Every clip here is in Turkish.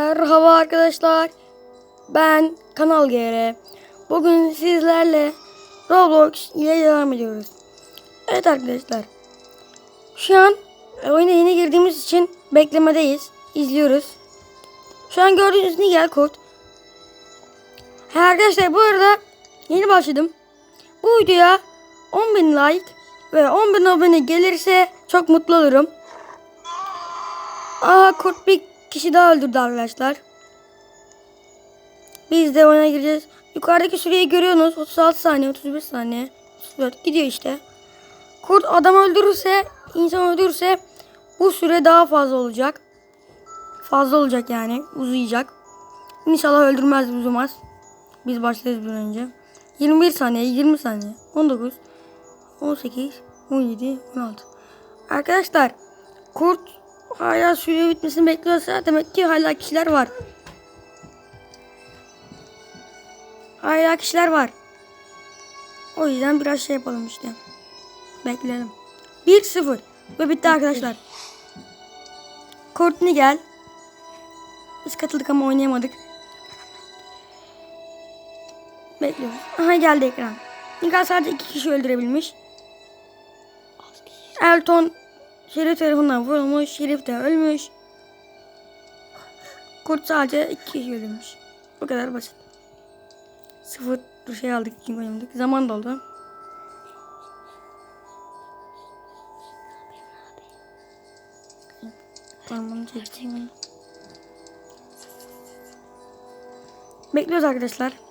Merhaba arkadaşlar. Ben Kanal GR. Bugün sizlerle Roblox ile devam ediyoruz. Evet arkadaşlar. Şu an oyuna yeni girdiğimiz için beklemedeyiz. İzliyoruz. Şu an gördüğünüz Nigel kod. Ha arkadaşlar bu arada yeni başladım. Bu videoya 10.000 like ve 10.000 abone gelirse çok mutlu olurum. Aa kurt bir kişi daha öldürdü arkadaşlar. Biz de oyuna gireceğiz. Yukarıdaki süreyi görüyorsunuz. 36 saniye, 31 saniye, 34 gidiyor işte. Kurt adam öldürürse, insan öldürürse bu süre daha fazla olacak. Fazla olacak yani. Uzayacak. İnşallah öldürmez uzamaz. Biz başlarız bir önce. 21 saniye, 20 saniye, 19, 18, 17, 16. Arkadaşlar kurt hala süre bitmesini bekliyorsa demek ki hala kişiler var. Hala kişiler var. O yüzden biraz şey yapalım işte. Bekleyelim. 1-0 ve bitti arkadaşlar. Courtney gel. Biz katıldık ama oynayamadık. Bekliyoruz. Aha geldi ekran. Nigel sadece iki kişi öldürebilmiş. Elton Şerif tarafından vurulmuş. Şerif de ölmüş. Kurt sadece iki kişi ölmüş. Bu kadar basit. Sıfır şey aldık kim oynadık. Zaman doldu. Tamam çekeceğim. Bekliyoruz arkadaşlar.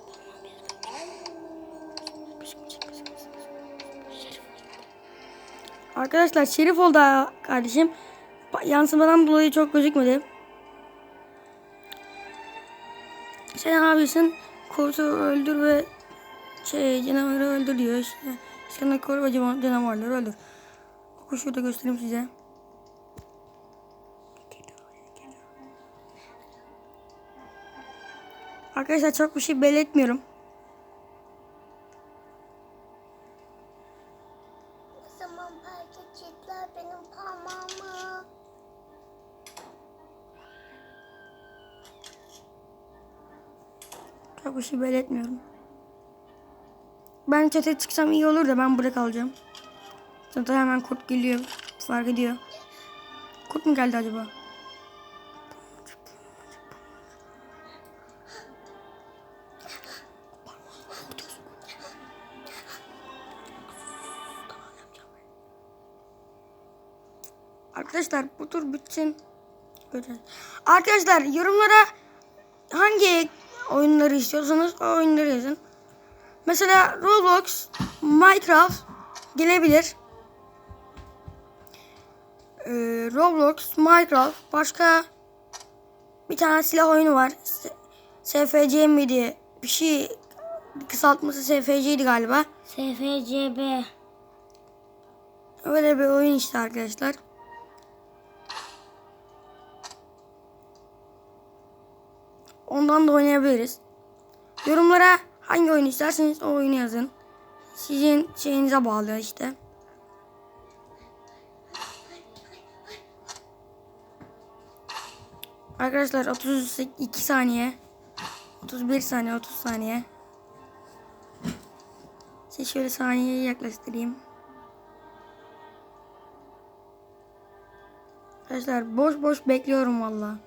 Arkadaşlar şerif oldu kardeşim. Yansımadan dolayı çok gözükmedi. Sen abisin kurtu öldür ve şey canavarı öldür diyor işte. Sana koru ve cana- canavarları öldür. Bakın şurada göstereyim size. Arkadaşlar çok bir şey belli. Çok bir şey belli. Ben çatıya çıksam iyi olur da ben burada kalacağım. Zaten hemen kurt geliyor. Fark ediyor. Kurt mu geldi acaba? Arkadaşlar bu tur bitsin. Arkadaşlar yorumlara hangi oyunları istiyorsanız o oyunları yazın. Mesela Roblox, Minecraft gelebilir. Ee, Roblox, Minecraft, başka bir tane silah oyunu var. SFC miydi? Bir şey kısaltması SFC'ydi galiba. SFCB. Öyle bir oyun işte arkadaşlar. Ondan da oynayabiliriz. Yorumlara hangi oyun isterseniz o oyunu yazın. Sizin şeyinize bağlı işte. Arkadaşlar 32 saniye. 31 saniye, 30 saniye. Size şöyle saniyeyi yaklaştırayım. Arkadaşlar boş boş bekliyorum valla.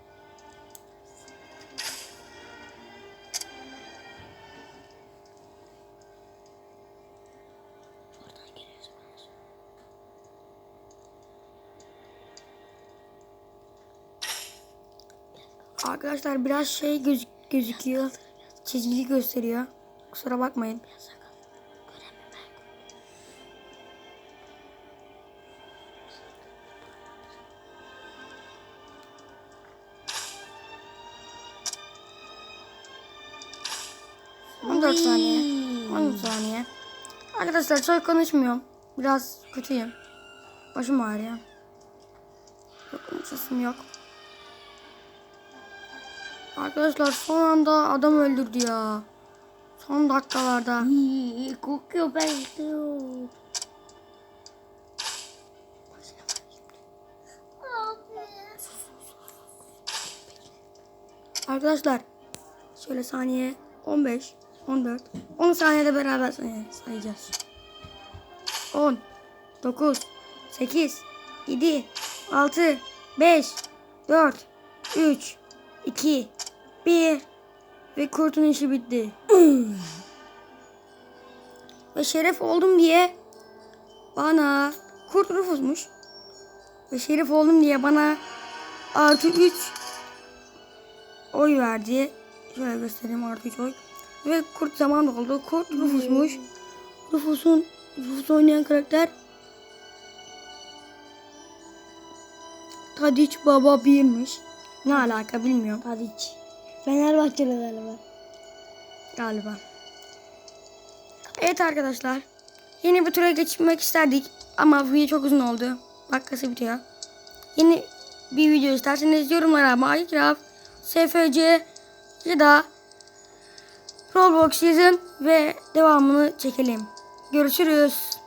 Arkadaşlar biraz şey göz gözüküyor. Çizgili gösteriyor. Kusura bakmayın. Dört saniye. 10 saniye. Arkadaşlar çok konuşmuyorum. Biraz kötüyüm. Başım ağrıyor. Yok sesim yok. Arkadaşlar son anda adam öldürdü ya. Son dakikalarda. İyi, kokuyor ben istiyorum. Arkadaşlar şöyle saniye 15, 14, 10 saniyede beraber say- sayacağız. 10, 9, 8, 7, 6, 5, 4, 3, 2, 1 ve kurtun işi bitti. ve şeref oldum diye bana kurt Rufus'muş. Ve şerif oldum diye bana artı 3 oy verdi. Şöyle göstereyim artı 3 oy. Ve kurt zaman oldu. Kurt Rufus'muş. Rufus'un Rufus oynayan karakter Tadiç Baba birmiş. Ne alaka bilmiyorum. Hadi iç. Fenerbahçeli galiba. Galiba. Evet arkadaşlar. Yeni bir tura geçmek isterdik. Ama video çok uzun oldu. Dakikası bitiyor. Yeni bir video isterseniz yorumlara Minecraft, SFC ya da Roblox yazın ve devamını çekelim. Görüşürüz.